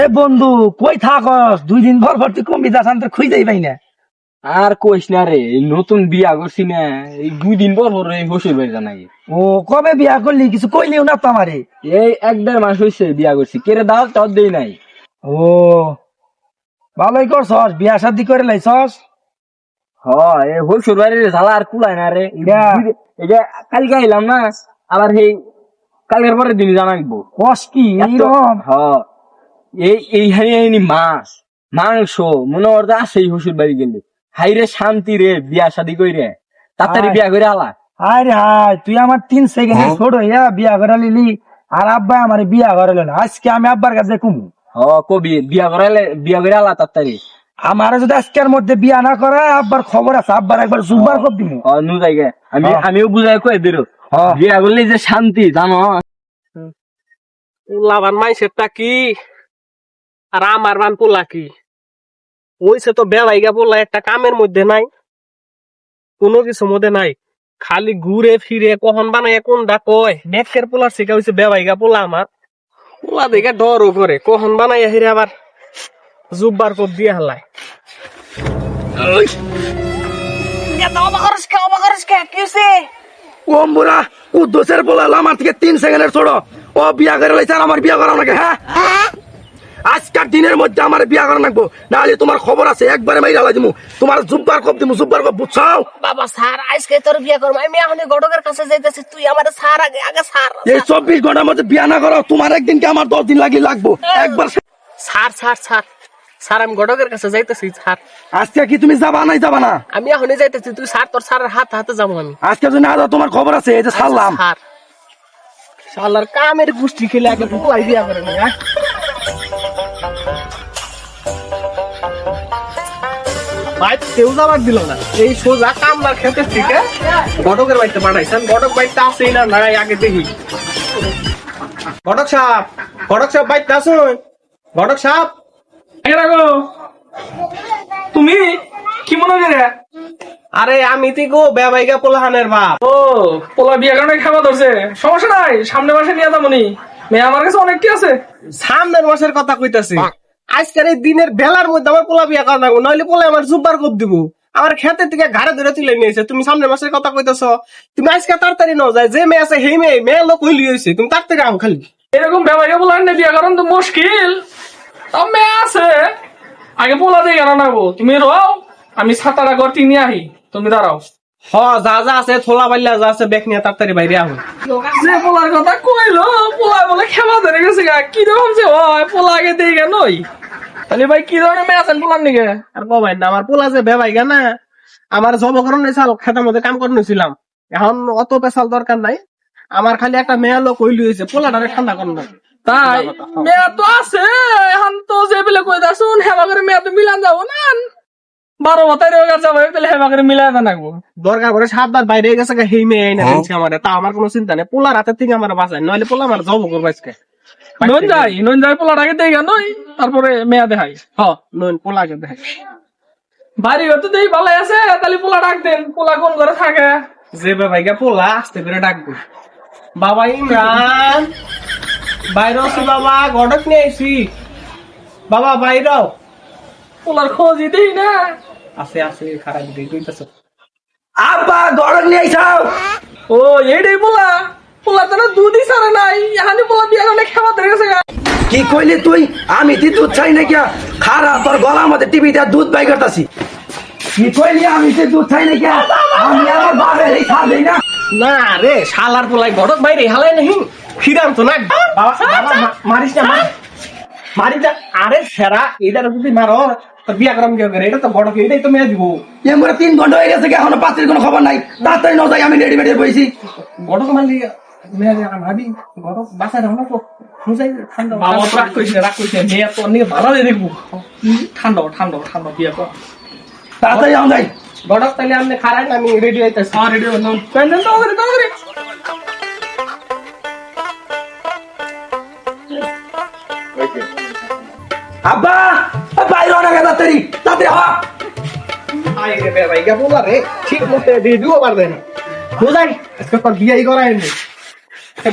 এ বন্ধু কই থাকস? দুই দিন পর পর তুই কম্বি দাস আনতে খুঁজেই পাই না। আর কইস না রে এই নতুন বিয়া করছি না এই দুই দিন পর পর এই শ্বশুর বাড়ি জানাই ও কবে বিয়া করলি? কিছু কইলিও না তো আমারে। এই এক দেড় মাস হয়েছে বিয়া করছি কেড়ে দাও তাও দেই নাই। ও ভালোই করছস বিয়া শাদি করে লাইছস? হ এই শ্বশুর বাড়ির ঝালা আর কুলায় না রে। যে। কালকে আইলাম না আবার সেই কালকের পরের দিন জানাইবো। কস কি? এইরকম? হ। এই এই হানি হানি মাছ মাংস মনে করতে আছে এই শ্বশুর বাড়ি গেলে। হাই রে শান্তি রে বিয়া শাদি কইরে। তাড়াতাড়ি বিয়া করে আলা। আরে হাই তুই আমার তিন সেকেন্ড ছোট হইয়া বিয়া করে লিলি আর আব্বা আমার বিয়া করে না আজকে আমি আব্বার কাছে কুমু। হ কবি বিয়া করালে বিয়া করে আলা তাড়াতাড়ি। আমার যদি আজকের মধ্যে বিয়া না করে আব্বার খবর আছে আব্বার একবার সুবার কর দিমু। হ নু জায়গা আমি হ্যাঁ। আমিও বুঝাই কয়ে দিল হ্যাঁ। বিয়া করলে যে শান্তি জানো? লাভান মাইসেরটা কি? আর আমার বান পোলা কি? ওইসে তো বেলাইগা পোলা একটা কামের মধ্যে নাই কোনো কিছু মধ্যে নাই খালি ঘুরে ফিরে কখন বানায় কোন দা কয়? নেকের পোলার শিখা হয়েছে বেলাইগা পোলা আমার। পোলা দেখে ডরও করে কখন বানাই হিরে আবার জুব্বার কোপ দিয়ে হালায়। কম্বুরা কুদ্দুসের বলে আমার থেকে তিন সেকেন্ডের ছোট। ও বিয়া করে লাইছে আর আমার বিয়া করা লাগে হ্যাঁ? আজকের দিনের মধ্যে আমার বিয়া করা লাগবো। নাহলে তোমার খবর আছে একবারে মাইরা লাই দিমু তোমার জুব্বার কপ দিমু জুব্বার কপ বুঝছাও? বাবা স্যার আজকে তোর বিয়া করব। আমি এখন গটকের কাছে যাইতেছি তুই আমার স্যার আগে আগে স্যার। এই চব্বিশ ঘণ্টার মধ্যে বিয়া না করো তোমার একদিন কি আমার দশ দিন লাগি লাগবো। একবার স্যার স্যার স্যার স্যার আমি গটকের কাছে যাইতেছি স্যার। আজকে কি তুমি যাবা নাই যাবা না? আমি এখনই যাইতেছি তুই স্যার তোর স্যারের হাত হাতে যাব আমি। আজকে যদি না যাও তোমার খবর আছে এই যে ছাড়লাম স্যার। শালার কামের গোষ্ঠী খেলে আগে বিয়া করে না ভাই কেউ যাবার দিল না। এই সোজা কামবার খেতে থেকে ঘটকের বাড়িতে পাঠাইছেন ঘটক বাড়িতে আসেই না নাই আগে দেখি। ঘটক সাহেব ঘটক সাহেব বাড়িতে আসুন ঘটক সাহেব? তুমি? কি মনে করে? আরে আমি তো গো বেবাইগা পোলাহানের বাপ। ও পোলা বিয়ে কারণে খাওয়া ধরছে। সমস্যা নাই সামনে মাসে নিয়ে যাবনি মেয়ে আমার কাছে অনেকটি আছে। সামনের মাসের কথা কইতাছি। আজকের এই দিনের বেলার মধ্যে আমার পোলা বিয়া করা লাগবো, নইলে পোলা আমার জুব্বার কোপ দিব। আমার খেতে থেকে ঘাড়ে ধরে তুলে নিয়েছে তুমি সামনের মাসের কথা কইতাছ, তুমি আজকে তাড়াতাড়ি নাও, যায় যে মেয়ে আছে সেই মেয়ে মেয়ে লোক হইলি হয়েছে তুমি তাড়াতাড়ি আও খালি। এরকম ব্যবহারে বলার না বিয়ে করেন তো মুশকিল। তাও মেয়ে আছে, আগে পোলা দিয়ে গেল না গো তুমি রও, আমি সাতারা গর্তি তিনি আহি, তুমি দাঁড়াও। হ যা যা আছে থোলা যা আছে বেক নিয়ে তাড়াতাড়ি বাইরে আহ। যে পোলার কথা কইলো পোলা বলে খেলা ধরে গেছে গা। কি রকম যে হয় পোলা আগে তাহলে ভাই কি ধরনের মেয়ে আছেন পোলার নিকে? আর কবাই না আমার পোলা যে বেবাইগা না আমার জবকরণ চাল খেতার মধ্যে কাম করে নিয়েছিলাম এখন অত পেশাল দরকার নাই। আমার খালি একটা মেয়ে লোক হইলি হয়েছে পোলাটারে ঠান্ডা করুন তাই মেয়া তো আছে এখন তো যে বেলে কই দাসুন হেবা করে মেয়া তো মিলান যাব না বারো মাথায় রোগার যাব তাহলে হেবা করে মিলাই জানাব দরকার পরে সাত বার বাইরে গেছে গা, হেই মেয়ে এই না দিনছে আমার তা আমার কোনো চিন্তা নেই। পোলার হাতের থেকে আমার বাঁচায় নইলে পোলা আমার জব করব আজকে। নন যাই নন যাই পোলার আগে দেই নই তারপরে মেয়া দেখাই। হ। নইন পোলাকে দেখ বাড়ি ঘর তো দেই ভালো আছে তাহলে পোলা ডাক দেন। পোলা কোন ঘরে থাকে? যে বেবাইগা পোলা আস্তে করে ডাকবো বাবা ইমরান বাইরে আছি বাবা গডক নিয়ে আইছি। বাবা বাইরেও পোলার খোঁজই দেই না। আছে আছে খারাপ দিকে কইতাছ আব্বা গড়ক নিয়ে আইসাও। ও এইটাই পোলা। পোলা তো না দুধই সারা নাই। এখানে পোলা বিয়া করলে খেবা ধরে গেছে কি কইলি তুই? আমি তুই দুধ চাই না কিয়া। খারা তোর গলার মধ্যে টিভি দিয়ে দুধ বাই করতাছি। কি কইলি? আমি তুই দুধ চাই না কিয়া। আমি আমার বাবার এই খা দেই না। না রে শালার পোলাই গডক বাইরে হালাই নাহি। ফিরাম তো না। বাবা মারিস না মারিস না। আরে সেরা এটার যদি মারো তো বিয়া করাম কেউ করে? এটা তো গডক এটাই তো মেয়ে দিব। এমরে তিন ঘণ্টা হয়ে গেছে এখনও পাত্রের কোনো খবর নাই। তাড়াতাড়ি ন যাই আমি রেডি মেডি বইছি। গডক মারলি মেয়ে দিয়ে ভাবি গডক বাসায় রাখো না তো। বুঝাই ঠান্ডা বাবা তো রাগ কইছে রাগ কইছে মেয়ে তো অনেক ভালো দেখব। ঠান্ডা ঠান্ডা ঠান্ডা বিয়া কর। তাড়াতাড়ি আম যাই। গডক তাহলে খারাই না আমি রেডি হইতেছি। হ্যাঁ রেডি হলাম। প্যান্ডেল তাড়াতাড়ি তাড়াতাড়ি আব্বা! বাইরে অনেক তাড়াতাড়ি। তাড়াতাড়ি হওয়া আই রে ভাই গা বলা রে ঠিক মতে দিয়ে দিও পারবে না। বুঝাই আজকে তোর বিয়াই করাই নি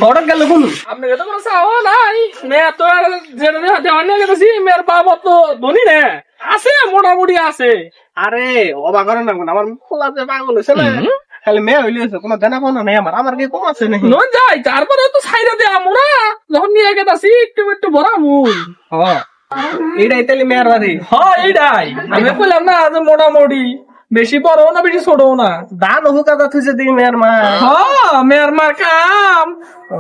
ঘটক গেল কোন? আপনাকে তো কোনো চাওয়া নাই। মেয়ে তো যেটা দেওয়া নিয়ে গেছি মেয়ের বাবা তো ধনী নে আছে মোটামুটি আছে। আরে অবাক করে না আমার পোলা যে পাগল হয়েছে না? খালি মেয়ে হইলে কোনো দেনা পাওনা নেই আমার আমার কি কম আছে নাকি? নয় যাই তারপরে তো সাইডে দেয়া মোরা। যখন নিয়ে গেছি একটু একটু ভরা মুই এইটাই তাহলে মেয়ের বাড়ি হ্যাঁ এইটাই আমি কইলাম না যে মোটামুটি। বেশি বড়ও না বেশি ছোটও না। দান হুকাদা থুইছে দিই মেয়ের মা হ্যাঁ মেয়ের মার কাম।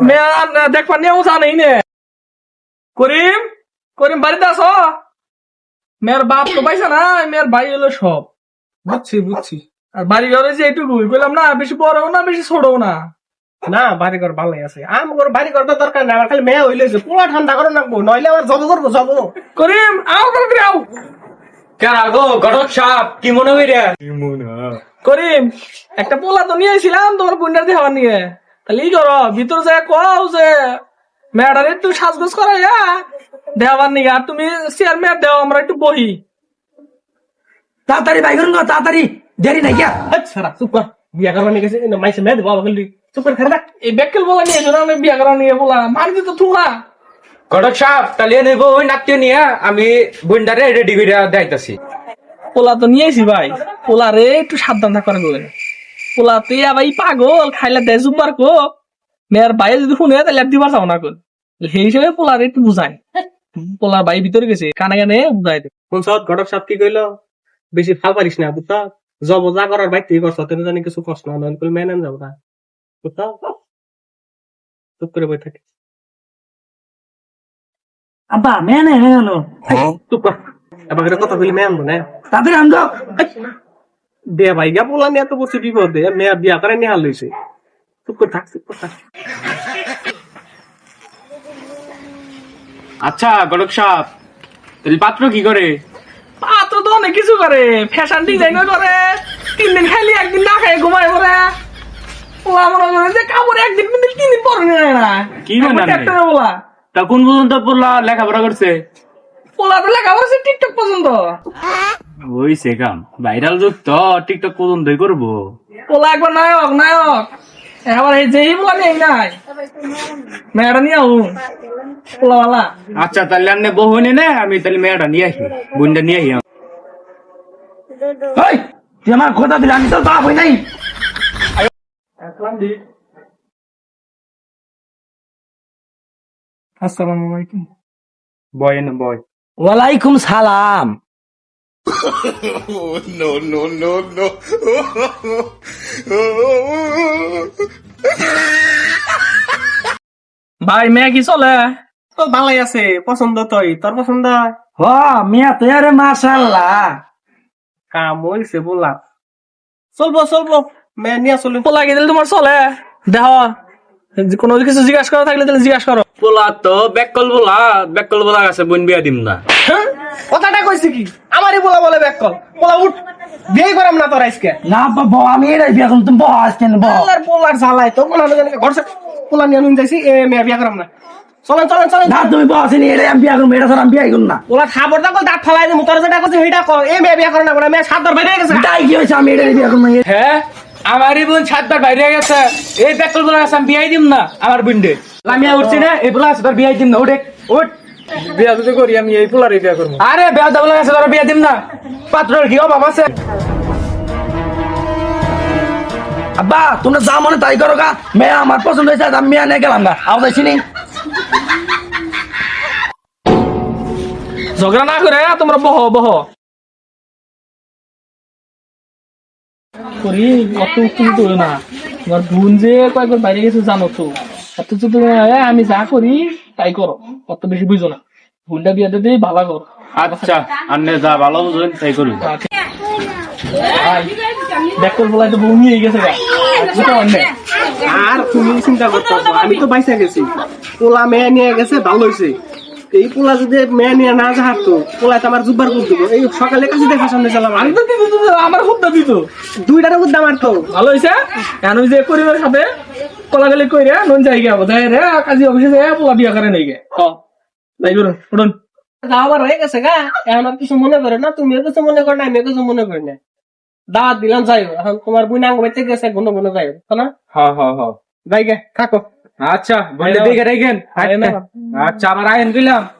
মেয়ের দেখবা নিয়েও জানেই নে করিম করিম বাড়িতে আছো? মেয়ের বাপ তো পাইছে না মেয়ের ভাই হলো সব। বুঝছি বুঝছি। আর বাড়ি ঘরে যে এইটুকু কইলাম না বেশি বড়ও না বেশি ছোটও না। না বাড়ি ঘর ভালোই আছে। আমার বাড়ি ঘর তো দরকার নাই আমার খালি মেয়ে হইলে পুরা ঠান্ডা করে রাখব নইলে আমার জব করব জব। করিম আও তাড়াতাড়ি আও। কেন গো ঘটক সাপ কি মনে হইরা? করিম একটা পোলা তো নিয়ে এসেছিলাম তোমার বোনটার দিয়ে হওয়ার নিয়ে। তাহলে ই করো ভিতরে কও যে মেয়েটার একটু সাজগোজ করা যা দেওয়ার নিয়ে আর তুমি চেয়ার মেয়ার দেও আমরা একটু বহি। তাড়াতাড়ি ভাই করুন গো, তাড়াতাড়ি। দেরি নাই কিয়া সারা চুপ কর। বিয়া করবার নিয়ে গেছে মাইসে মেয়ে দেবো খালি চুপ করে খেলে এই বেকেল বলা নিয়ে আমি বিয়া করা নিয়ে বলা মারি তো ঘটক তাহলে নেব ওই নাট্য নিয়ে আমি বন্ডারে রেডি করে দেখাইতাছি। পোলা তো নিয়েছি ভাই। পোলা রে একটু সাবধান থাকার করে পোলা তুই আবার পাগল খাইলে দে জুব্বার কো। মেয়ের বাইরে যদি শুনে তাহলে দিবার যাও না কর সেই হিসেবে পোলা রে একটু বুঝাই। পোলার বাই ভিতরে গেছে কানে কানে বুঝাই দে। কোন সৎ ঘটক সাপ কি কইলো? বেশি ফাল পারিস না বুঝছ? জব যা করার বাইতে করছ তেন জানি কিছু কষ্ট না নয় মেনে যাব না। চুপ করে আব্বা মেয়ে হলো চুপ এবার করে কথা বলি দে ভাই গা বলা নিয়ে তো বসে বিপদে বিয়া করে নিয়ে লইছে চুপ করে থাক চুপ করে থাক আচ্ছা ঘটক সাপ পাত্র কি করে? পাত্র তো অনেক কিছু করে, ফ্যাশন ডিজাইন করে তিন দিন একদিন না খাই পরে করে একদিন পিন্দিল তিন দিন পরে না। কি মানে? ট্রাক্টরে পোলা তা কোন পর্যন্ত পড়লা লেখাপড়া করছে? পোলা তো লেখা বলছে টিকটক পর্যন্ত। হইছে কাম। ভাইরাল যুগ তো টিকটক পর্যন্তই করব। পোলা একবার নায়ক নায়ক। এবার এই যেই পোলা নেই নাই। মেয়েটা নিয়ে আহুন পোলাওয়ালা আচ্ছা তাহলে আপনি বহু নে না আমি তাহলে মেয়েটা নিয়ে আসি। বোনটা নিয়ে আসি। আমার কথা দিলে আমি তো বাপ হই নাই। আসসালামু আলাইকুম বয় না বয় ওয়ালাইকুম সালাম ভাই মেয়ে কি চলে? তো ভালোই আছে পছন্দ তোই তোর পছন্দ? হ মিয়া তুই আরে মাশাল্লাহ কাম হইছে বললা চলবো চলবো। মেয়ে নিয়ে চলবে পোলা দিলে তোমার চলে। দেহ কোনো কিছু জিজ্ঞাসা করা থাকলে তাহলে জিজ্ঞাসা করো। পোলা তো বলা বলা আছে বোন বিয়া দিম না। হ্যাঁ? কথাটা কইছে কি? আমারই বলা বলে ব্যাক কল বলা উঠ বিয়ে করাম না তোর আজকে। না বাবা আমি এটাই বিয়া করুন তুমি বহ আজকে বহ। পোলার পোলার জ্বালাই তো কোনো জানি ঘর সে পোলা নিয়ে নুন যাইছি এ মেয়ে বিয়ে করাম না। চলেন চলেন চলেন। না তুমি বহ আসেনি এটাই আমি বিয়া এটা ছাড়া আমি করুন না। পোলা খাবার দাও দাঁত ফালাই দিমু তোর যেটা করছে সেটা কর এ মেয়ে বিয়ে করে না করে মেয়ে সাত দর গেছে। তাই কি হয়েছে আমি এটাই বিয়া করুন হ্যাঁ? আমারই বোন সাতবার বাইরে গেছে। এই বেকল বলা আছে আমি বিয়াই দিম না আমার বোনডে লামিয়া উঠছি না এই বলা আছে তোর বিয়াই দিম না উঠে উঠ। বিয়া যদি করি আমি এই পোলারে বিয়া করব। আরে বেয়া দাবলা আছে তোর বিয়া দিম না। পাত্রর কি অভাব আছে? আব্বা তোমরা যা মনে তাই করো গা। মেয়ে আমার পছন্দ হয়েছে আমি মেয়ে নিয়ে গেলাম গা। আওয়াজ আইসি নি? ঝগড়া না করে তোমরা বহ বহ। করি অত উত্তেজিত হইও না। বোন যে কয়েকবার বাইরে গেছে জানো তো এত যদি আমি যা করি তাই করো। অত বেশি বুঝো না। বোনটা বিয়ে দিয়ে ভালো করো। আচ্ছা আন্নে যা ভালো বুঝুন তাই ব্যাকল বলাই তো বউ নিয়ে গেছে আর তুমি চিন্তা করতে আমি তো বাইসা গেছি। পোলা মেয়ে নিয়ে গেছে ভালো হয়েছে এই পোলা যদি মেয়ে নিয়ে না পোলা তো আমার জুব্বার দেবো। এই সকালে কাছে দেখা সামনে চালাম আমি। তো দিত আমার খুব দিত দুইটার মধ্যে আমার তো ভালো হয়েছে ওই যে পরিবারের সাথে কলাগালি কইরে নুন যাই গিয়া বোধহয় রে কাজী অফিসে যায় পোলা বিয়া করে নেই গে তাই করুন উঠুন। হয়ে গেছে গা। এখন আর কিছু মনে করে না তুমি কিছু মনে করো না আমি কিছু মনে করি না। দাওয়াত দিলাম যাই হোক। এখন তোমার বুই নাঙ্গ বাইতে গেছে গুনো গুনো যাই না? হ্যাঁ হ্যাঁ হ্যাঁ যাই গে থাকো। আচ্ছা বলে দেখে রেখেন না। আচ্ছা আবার আইন দিলাম